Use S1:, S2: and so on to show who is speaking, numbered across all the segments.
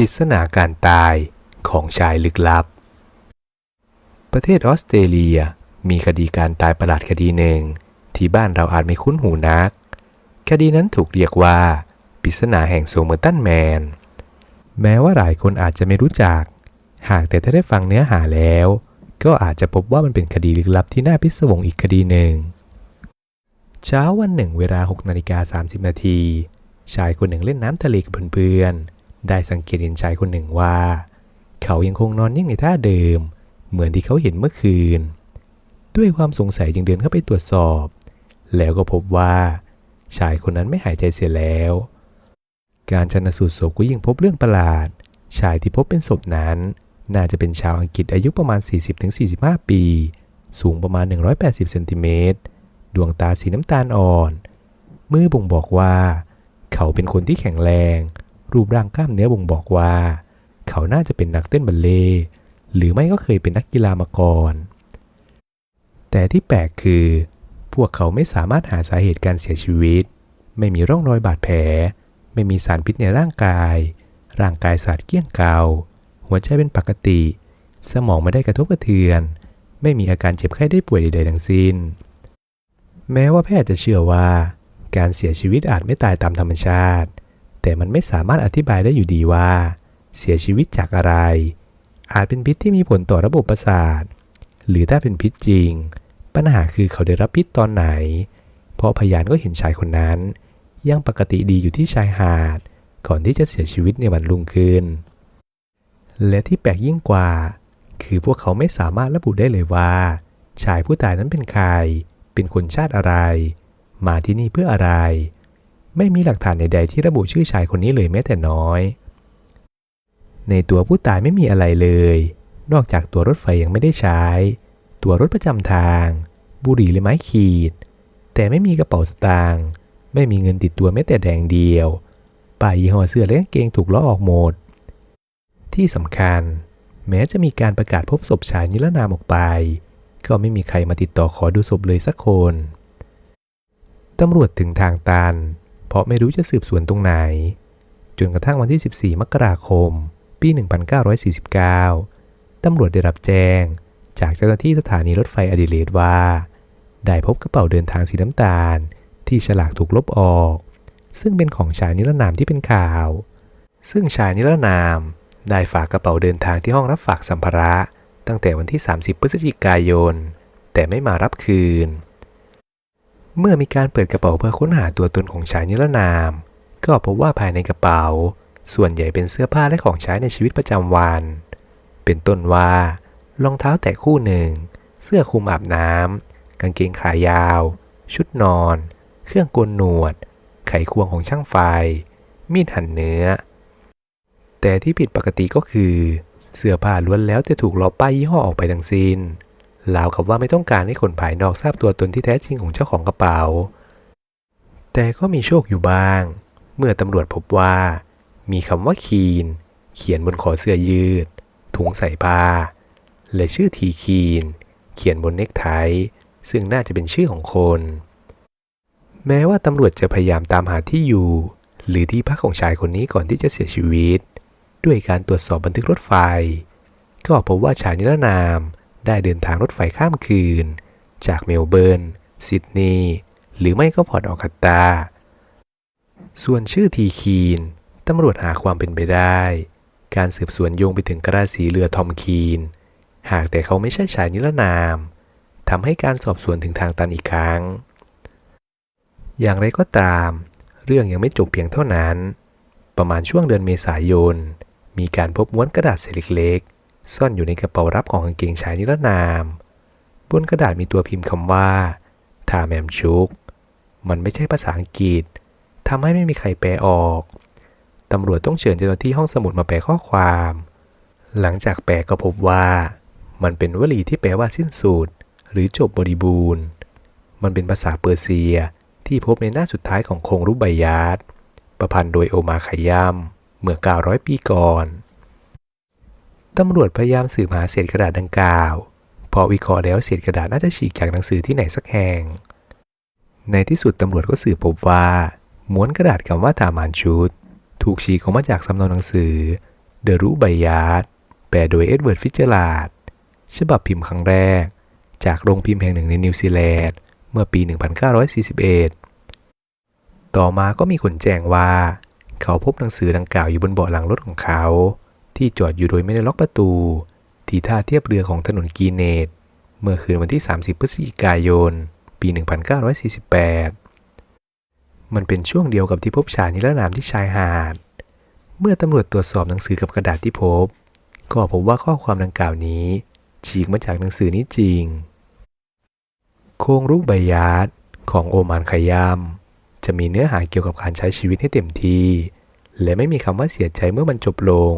S1: ปริศนาการตายของชายลึกลับ ประเทศออสเตรเลียมีคดีการตายประหลาดคดีหนึ่ง ที่บ้านเราอาจไม่คุ้นหูนัก คดีนั้นถูกเรียกว่าปริศนาแห่งโซเมอร์ตันแมน แม้ว่าหลายคนอาจจะไม่รู้จัก หากแต่ถ้าได้ฟังเนื้อหาแล้ว ก็อาจจะพบว่ามันเป็นคดีลึกลับที่น่าพิศวงอีกคดีหนึ่ง เช้าวันหนึ่งเวลา6นาฬิกา30นาทีชายคนหนึ่งเล่นน้ำทะเลกับเพื่อนๆ ได้สังเกตเห็นชายคนหนึ่งว่า เขายังคงนอนนิ่งในท่าเดิม เหมือนที่เขาเห็นเมื่อคืน ด้วยความสงสัยจึงเดินเข้าไปตรวจสอบ แล้วก็พบว่า ชายคนนั้นไม่หายใจเสียแล้ว การชันสูตรศพก็ยิ่งพบเรื่องประหลาด ชายที่พบเป็นศพนั้น น่าจะเป็นชาวอังกฤษอายุประมาณ 40-45 ปี สูงประมาณ 180เซนติเมตรดวงตาสีน้ำตาลอ่อน มือบ่งบอกว่า เขาเป็นคนที่แข็งแรง รูปร่างกล้ามเนื้อบ่งบอกว่า เขาน่าจะเป็นนักเต้นบัลเล่หรือไม่ก็เคยเป็นนักกีฬามาก่อน แต่ที่แปลกคือ พวกเขาไม่สามารถหาสาเหตุการเสียชีวิต ไม่มีร่องรอยบาดแผล ไม่มีสารพิษในร่างกาย ร่างกายสาดเกลี้ยงเกาหัวใจเป็นปกติ สมองไม่ได้กระทบกระเทือน ไม่มีอาการเจ็บไข้ได้ป่วยใดๆทั้งสิ้น แม้ว่าแพทย์จะเชื่อว่า การเสียชีวิตอาจไม่ตายตามธรรมชาติ แต่มันไม่สามารถอธิบายได้อยู่ดีว่า เสียชีวิตจากอะไร อาจเป็นพิษที่มีผลต่อระบบประสาท หรือถ้าเป็นพิษจริง ปัญหาคือเขาได้รับพิษตอนไหน เพราะพยานก็เห็นชายคนนั้น ยังปกติดีอยู่ที่ชายหาด ก่อนที่จะเสียชีวิตในวันรุ่งขึ้น และที่แปลกยิ่งกว่า คือพวกเขาไม่สามารถระบุได้เลยว่า ชายผู้ตายนั้นเป็นใคร เป็นคนชาติอะไร มาที่นี่เพื่ออะไร ไม่มีหลักฐานใดๆที่ระบุชื่อชายคนนี้เลยแม้แต่น้อย ในตัวผู้ตายไม่มีอะไรเลย นอกจากตัวรถไฟยังไม่ได้ใช้ ตัวรถประจำทาง บุหรี่และไม้ขีด แต่ไม่มีกระเป๋าสตางค์ ไม่มีเงินติดตัวแม้แต่แดงเดียวป้ายยี่ห้อเสื้อและกางเกงถูกล้อออกหมด ที่สำคัญ แม้จะมีการประกาศพบศพชายนิรนามออกไป ก็ไม่มีใครมาติดต่อขอดูศพเลยสักคนตำรวจถึงทางตัน ราะไม่รู้จะสืบสวนตรงไหน จนกระทั่งวันที่ 14 มกราคม ปี 1949 ตำรวจได้รับแจ้ง จากเจ้าหน้าที่สถานีรถไฟอดิเลดว่า ได้พบกระเป๋าเดินทางสีน้ำตาล ที่ฉลากถูกลบออก ซึ่งเป็นของชายนิรนามที่เป็นข่าว ซึ่งชายนิรนามได้ฝากกระเป๋าเดินทางที่ห้องรับฝากสัมภาระ ตั้งแต่วันที่ 30 พฤศจิกายน แต่ไม่มารับคืน เมื่อมีการเปิดกระเป๋าเพื่อค้นหาตัวตนของชายนิรนาม ก็พบว่าภายในกระเป๋า ส่วนใหญ่เป็นเสื้อผ้าและของใช้ในชีวิตประจำวัน เป็นต้นว่ารองเท้าแตะคู่หนึ่ง เสื้อคลุมอาบน้ำกางเกงขายาว ชุดนอน เครื่องโกนหนวด ไขควงของช่างไฟ มีดหั่นเนื้อ แต่ที่ผิดปกติก็คือ เสื้อผ้าล้วนแล้วจะถูกลบป้ายยี่ห้อออกไปทั้งสิ้น ราวกับว่าไม่ต้องการให้คนภายนอกทราบตัวตนที่แท้จริงของเจ้าของกระเป๋า แต่ก็มีโชคอยู่บ้าง เมื่อตำรวจพบว่า มีคำว่าคีน เขียนบนคอเสื้อยืด ถุงใส่ผ้า และชื่อทีคีน เขียนบนเนคไทซึ่งน่าจะเป็นชื่อของคน แม้ว่าตำรวจจะพยายามตามหาที่อยู่ หรือที่พักของชายคนนี้ก่อนที่จะเสียชีวิต ด้วยการตรวจสอบบันทึกรถไฟ ก็พบว่าชายนิรนาม ได้เดินทางรถไฟข้ามคืน จากเมลเบิร์น ซิดนีย์หรือไม่ก็พอร์ตออกัตตา ส่วนชื่อทีคีนตำรวจหาความเป็นไปได้ การสืบสวนโยงไปถึงกระสีเรือทอมคีน หากแต่เขาไม่ใช่ชายนิรนามทำให้การสอบสวนถึงทางตันอีกครั้ง อย่างไรก็ตาม เรื่องยังไม่จบเพียงเท่านั้น ประมาณช่วงเดือนเมษายน มีการพบม้วนกระดาษเศษเล็กๆ ซ่อนอยู่ในกระเป๋ารับของกางเกงชายนิรนาม บนกระดาษมีตัวพิมพ์คำว่าทาแมมชุก มันไม่ใช่ภาษาอังกฤษทำให้ไม่มีใครแปลออก ตำรวจต้องเชิญเจ้าหน้าที่ห้องสมุดมาแปลข้อความ หลังจากแปลก็พบว่า มันเป็นวลีที่แปลว่าสิ้นสุด หรือจบบริบูรณ์ มันเป็นภาษาเปอร์เซียที่พบในหน้าสุดท้ายของโครงรูปใบยาร์ดประพันธ์โดยโอมาขยัมเมื่อ900 ปีก่อน ตำรวจพยายามสืบหาเศษกระดาษดังกล่าวพอวิเคราะห์แล้วเศษกระดาษน่าจะฉีกจากหนังสือที่ไหนสักแห่ง ในที่สุดตำรวจก็สืบพบว่าม้วนกระดาษคำว่าทามานชุด ถูกฉีกออกมาจากสำเนาหนังสือ The r u b a y a r d แปลโดยเอ็ดเวิร์ดฟิ t เจอราดฉบับพิมพ์ครั้งแรก จากโรงพิมพ์แห่งหนึ่งในนิวซีแลนด์เมื่อปี 1941 ต่อมาก็มีคนแจ้งว่า เขาพบหนังสือดังกล่าวอยู่บนเบาะหลังรถของเขา ที่จอดอยู่โดยไม่ได้ล็อกประตู ที่ท่าเทียบเรือของถนนกีเนต เมื่อคืนวันที่ 30 พฤศจิกายน ปี 1948 มันเป็นช่วงเดียวกับที่พบชายนิรนามที่ชายหาด เมื่อตำรวจตรวจสอบหนังสือกับกระดาษที่พบ ก็พบว่าข้อความดังกล่าวนี้ ฉีกมาจากหนังสือนี้จริง โครงรูปใบยาดของโอมานขยามจะมีเนื้อหาเกี่ยวกับการใช้ชีวิตให้เต็มที่ และไม่มีคำว่าเสียใจเมื่อมันจบลง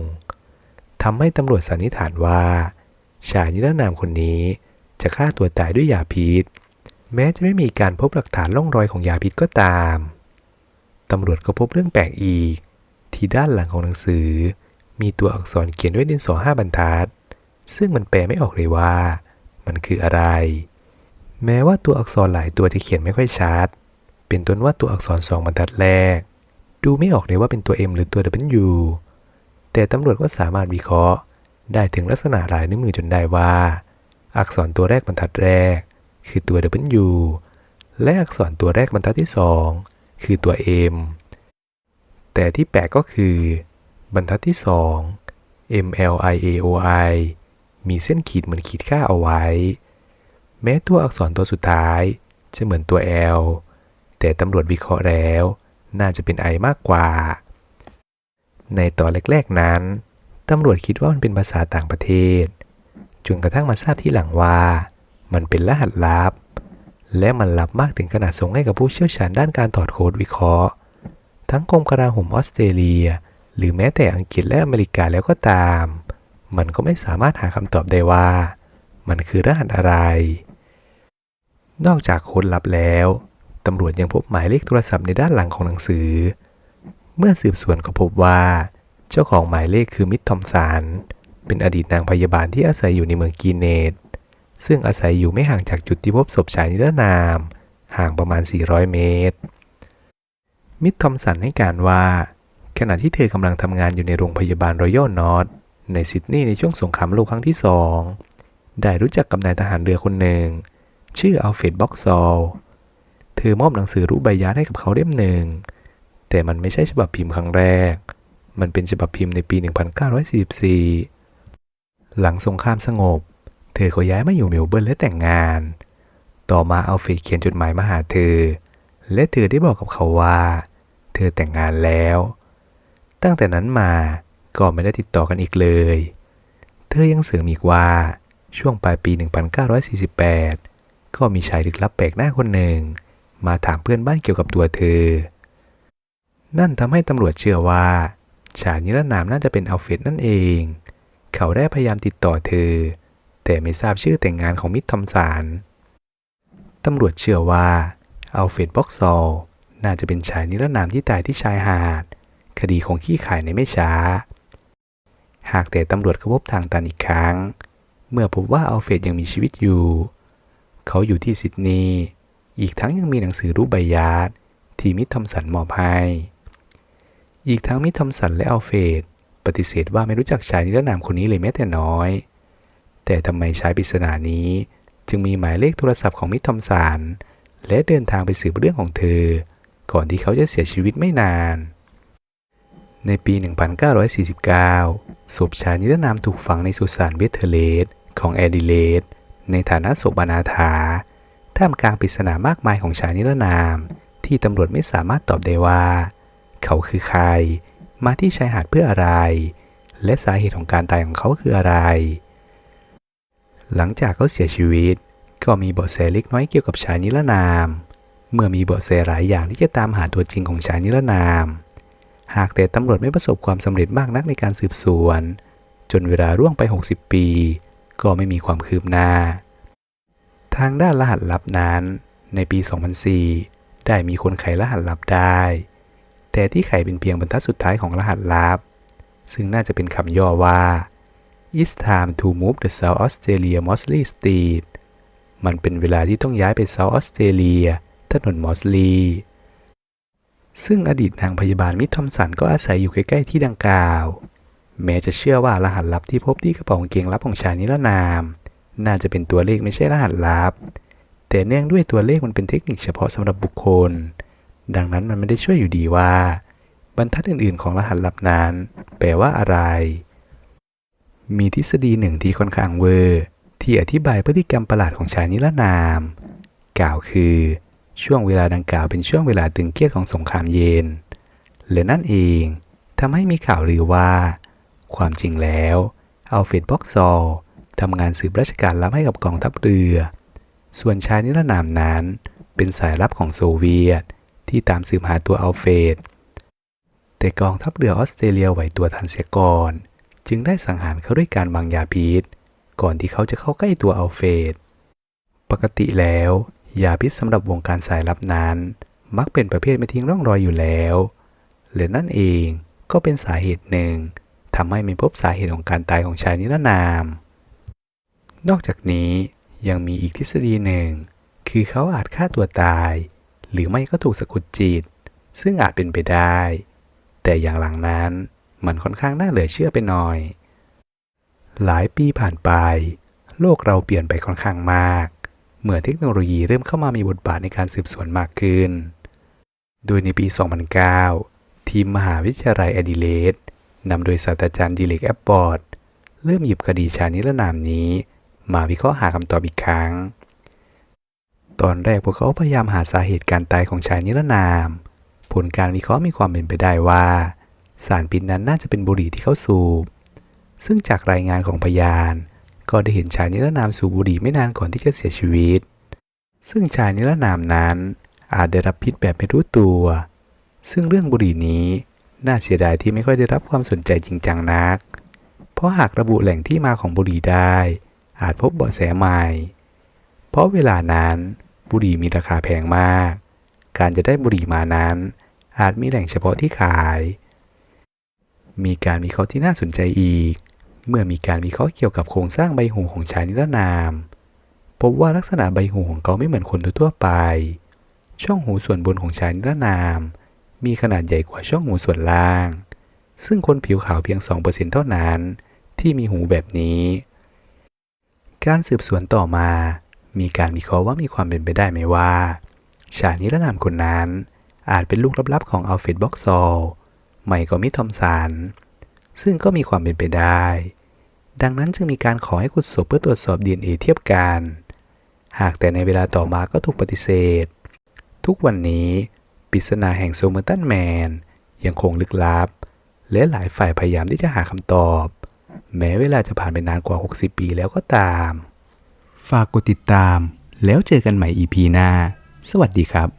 S1: ทำให้ตำรวจสันนิษฐานว่า ชายนิรนามคนนี้จะฆ่าตัวตายด้วยยาพิษ แม้จะไม่มีการพบหลักฐานร่องรอยของยาพิษก็ตาม ตำรวจก็พบเรื่องแปลกอีก ที่ด้านหลังของหนังสือ มีตัวอักษรเขียนด้วยดินสอห้าบรรทัด ซึ่งมันแปลไม่ออกเลยว่า มันคืออะไร แม้ว่าตัวอักษรหลายตัวจะเขียนไม่ค่อยชัด เป็นต้นว่าตัวอักษรสองบรรทัดแรก ดูไม่ออกเลยว่าเป็นตัว M หรือตัว W แต่ตำรวจก็สามารถวิเคราะห์ ได้ถึงลักษณะลายนิ้วมือจนได้ว่า อักษรตัวแรกบรรทัดแรก คือตัว W และอักษรตัวแรกบรรทัดที่สองคือตัว M แต่ที่แปลกก็คือ บรรทัดที่สอง M L I A O I มีเส้นขีดเหมือนขีดค่าเอาไว้ แม้ตัวอักษรตัวสุดท้าย จะเหมือนตัว L แต่ตำรวจวิเคราะห์แล้ว น่าจะเป็น I มากกว่า ในตอนแรกๆนั้น ตำรวจคิดว่ามันเป็นภาษาต่างประเทศ จนกระทั่งมาทราบที่หลังว่า มันเป็นรหัสลับ และมันลับมากถึงขนาดส่งให้กับผู้เชี่ยวชาญด้านการถอดโค้ดวิเคราะห์ ทั้งกรมกลาโหมออสเตรเลีย หรือแม้แต่อังกฤษและอเมริกาแล้วก็ตาม มันก็ไม่สามารถหาคำตอบได้ว่า มันคือรหัสอะไร นอกจากโค้ดลับแล้ว ตำรวจยังพบหมายเลขโทรศัพท์ในด้านหลังของหนังสือ เมื่อสืบสวนก็พบว่า เจ้าของหมายเลขคือมิตทอมสันเป็นอดีตนางพยาบาลที่อาศัยอยู่ในเมืองกีเนต ซึ่งอาศัยอยู่ไม่ห่างจากจุดที่พบศพชายนิรนาม ห่างประมาณ 400 เมตร มิตทอมสันให้การว่า ขณะที่เธอกำลังทำงานอยู่ในโรงพยาบาลรอยัลนอตในซิดนีย์ในช่วงสงครามโลกครั้งที่สองได้รู้จักกับนายทหารเรือคนหนึ่ง ชื่ออัลเฟรดบ็อกซอล เธอมอบหนังสือรูปใบยาให้กับเขาเล่มหนึ่ง แต่มันไม่ใช่ฉบับพิมพ์ครั้งแรก มันเป็นฉบับพิมพ์ในปี 1944 หลังสงครามสงบ เธอก็ย้ายมาอยู่เมลเบิร์นและแต่งงาน ต่อมาอัลเฟรดเขียนจดหมายมาหาเธอ และเธอได้บอกกับเขาว่า เธอแต่งงานแล้ว ตั้งแต่นั้นมาก็ไม่ได้ติดต่อกันอีกเลย เธอยังเสริมอีกว่าช่วงปลายปี 1948 ก็มีชายลึกลับแปลกหน้าคนหนึ่ง มาถามเพื่อนบ้านเกี่ยวกับตัวเธอ นั่นทำให้ตำรวจเชื่อว่า ชายนิรนามน่าจะเป็นอัลเฟรดนั่นเอง เขาได้พยายามติดต่อเธอ แต่ไม่ทราบชื่อแต่งงานของมิตรทอมสันตำรวจเชื่อว่าอัลเฟรดบ็อกซอลน่าจะเป็นชายนิรนามที่ตายที่ชายหาด คดีของขี้ขายในไม่ช้า หากแต่ตำรวจก็พบทางตันอีกครั้ง เมื่อพบว่าอัลเฟรดยังมีชีวิตอยู่ เขาอยู่ที่ซิดนีย์อีกทั้งยังมีหนังสือรูปใบยาดที่มิตรทอมสันมอบให้ อีกทั้งมิทอมสันและอัลเฟดปฏิเสธว่าไม่รู้จักชายนิรนามคนนี้เลยแม้แต่น้อย แต่ทำไมชายปริศนานี้ จึงมีหมายเลขโทรศัพท์ของมิทอมสันและเดินทางไปสืบเรื่องของเธอ ก่อนที่เขาจะเสียชีวิตไม่นาน ในปี 1949 ศพชายนิรนามถูกฝังในสุสานเบเทเลสของแอดิเลดในฐานะศพอนาถาท่ามกลางปริศนามากมายของชายนิรนาม ที่ตำรวจไม่สามารถตอบได้ว่า เขาคือใคร มาที่ชายหาดเพื่ออะไร และสาเหตุของการตายของเขาคืออะไร หลังจากเขาเสียชีวิต ก็มีเบาะแสเล็กน้อยเกี่ยวกับชายนิรนาม เมื่อมีเบาะแสหลายอย่างที่จะตามหาตัวจริงของชายนิรนาม หากแต่ตำรวจไม่ประสบความสำเร็จมากนักในการสืบสวน จนเวลาร่วงไป 60 ปี ก็ไม่มีความคืบหน้า ทางด้านรหัสลับนั้น ในปี 2004 ได้มีคนไขรหัสลับได้ แต่ที่ไขเป็นเพียงบรรทัดสุดท้ายของรหัสลับ ซึ่งน่าจะเป็นคำย่อว่า It's time to move the South Australia Mosley Street มันเป็นเวลาที่ต้องย้ายไปเซาท์ออสเตรเลียถนนมอสลียซึ่งอดีตนางพยาบาลมิทอมสันก็อาศัยอยู่ใกล้ๆที่ดังกล่าว แม้จะเชื่อว่ารหัสลับที่พบที่กระเป๋ากางเกงลับของชายนิรนาม น่าจะเป็นตัวเลขไม่ใช่รหัสลับ แต่เนื่องด้วยตัวเลขมันเป็นเทคนิคเฉพาะสำหรับบุคคล ดังนั้นมันไม่ได้ช่วยอยู่ดีว่า บรรทัดอื่นๆ ของรหัสลับนั้น แปลว่าอะไร มีทฤษฎีหนึ่งที่ค่อนข้างเวอร์ ที่อธิบายพฤติกรรมประหลาดของชายนิรนาม กล่าวคือช่วงเวลาดังกล่าวเป็นช่วงเวลาตึงเครียดของสงครามเย็น และนั่นเองทำให้มีข่าวลือว่า ความจริงแล้วอัลเฟรดบ็อกซอลทำงานสืบราชการลับให้กับกองทัพเรือ ส่วนชายนิรนามนั้นเป็นสายลับของโซเวียต ที่ตามสืบหาตัวอัลเฟดแต่กองทัพเรือออสเตรเลียไหวตัวทันเสียก่อน จึงได้สังหารเขาด้วยการวางยาพิษ ก่อนที่เขาจะเข้าใกล้ตัวอัลเฟดปกติแล้ว ยาพิษสำหรับวงการสายลับนั้น มักเป็นประเภทไม่ทิ้งร่องรอยอยู่แล้วและนั่นเองก็เป็นสาเหตุหนึ่งทำให้ไม่พบสาเหตุของการตายของชายนิรนาม นอกจากนี้ยังมีอีกทฤษฎีหนึ่ง คือเขาอาจฆ่าตัวตาย หรือไม่ก็ถูกสะกดจิต ซึ่งอาจเป็นไปได้ แต่อย่างหลังนั้นมันค่อนข้างน่าเหลือเชื่อไปหน่อย หลายปีผ่านไป โลกเราเปลี่ยนไปค่อนข้างมาก เมื่อเทคโนโลยีเริ่มเข้ามามีบทบาทในการสืบสวนมากขึ้น โดยในปี 2009 ทีมมหาวิทยาลัยแอดิเลดนำโดยศาสตราจารย์ดิเล็กแอปบอร์ดเริ่มหยิบคดีชานิรนามนี้ มาวิเคราะห์หาคำตอบอีกครั้ง ตอนแรกพวกเขาพยายามหาสาเหตุการตายของชายนิรนาม ผลการวิเคราะห์มีความเป็นไปได้ว่า สารพิษนั้นน่าจะเป็นบุหรี่ที่เขาสูบ ซึ่งจากรายงานของพยาน ก็ได้เห็นชายนิรนามสูบบุหรี่ไม่นานก่อนที่จะเสียชีวิต ซึ่งชายนิรนามนั้นอาจได้รับพิษแบบไม่รู้ตัว ซึ่งเรื่องบุหรี่นี้น่าเสียดายที่ไม่ค่อยได้รับความสนใจจริงจังนัก เพราะหากระบุแหล่งที่มาของบุหรี่ได้ อาจพบเบาะแสใหม่ เพราะเวลานั้น บุหรี่มีราคาแพงมาก การจะได้บุหรี่มานั้น อาจมีแหล่งเฉพาะที่ขาย มีการวิเคราะห์ที่น่าสนใจอีก เมื่อมีการวิเคราะห์เกี่ยวกับโครงสร้างใบหูของชายนิรนาม พบว่าลักษณะใบหูของเขาไม่เหมือนคนทั่วไป ช่องหูส่วนบนของชายนิรนาม มีขนาดใหญ่กว่าช่องหูส่วนล่าง ซึ่งคนผิวขาวเพียง 2%เท่านั้น ที่มีหูแบบนี้ การสืบสวนต่อมา มีการวิเคราะห์ว่ามีความเป็นไปได้ไหมว่า ชายนิรนามคนนั้น อาจเป็นลูกลับๆของอัลเฟรดบ็อกซอลไม่ก็มิททอมสันซึ่งก็มีความเป็นไปได้ ดังนั้นจึงมีการขอให้ขุดศพเพื่อตรวจสอบ DNA เทียบกัน หากแต่ในเวลาต่อมาก็ถูกปฏิเสธ ทุกวันนี้ปริศนาแห่งโซเมอร์ตันแมนยังคงลึกลับ และหลายฝ่ายพยายามที่จะหาคำตอบ แม้เวลาจะผ่านไปนานกว่า 60 ปีแล้วก็ตาม ฝากกดติดตาม แล้วเจอกันใหม่ EP หน้า สวัสดีครับ